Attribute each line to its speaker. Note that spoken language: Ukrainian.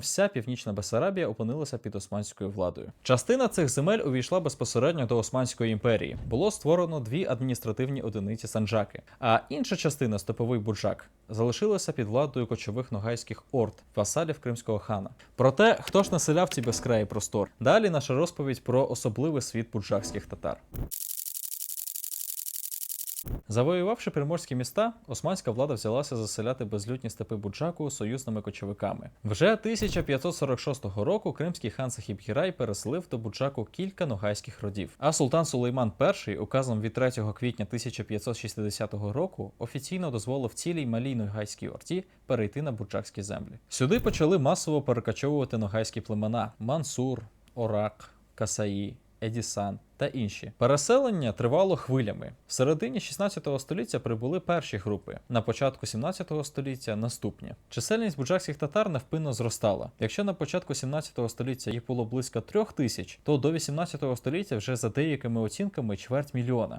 Speaker 1: Вся північна Бесарабія опинилася під османською владою. Частина цих земель увійшла безпосередньо до Османської імперії. Було створено дві адміністративні одиниці санджаки, а інша частина степовий буджак залишилася під владою кочових ногайських орд, васалів кримського хана. Проте, хто ж населяв ці безкраї простор? Далі наша розповідь про особливий світ буджакських татар. Завоювавши приморські міста, османська влада взялася заселяти безлюдні степи Буджаку союзними кочовиками. Вже 1546 року кримський хан Сахіб Гірай переселив до Буджаку кілька ногайських родів. А султан Сулейман І указом від 3 квітня 1560 року офіційно дозволив цілій малій ногайській орді перейти на буджакські землі. Сюди почали масово перекочовувати ногайські племена Мансур, Орак, Касаї, Едісан та інші. Переселення тривало хвилями. В середині 16 століття прибули перші групи, на початку 17 століття наступні. Чисельність буджакських татар невпинно зростала. Якщо на початку 17 століття їх було близько трьох тисяч, то до 18 століття вже за деякими оцінками чверть мільйона.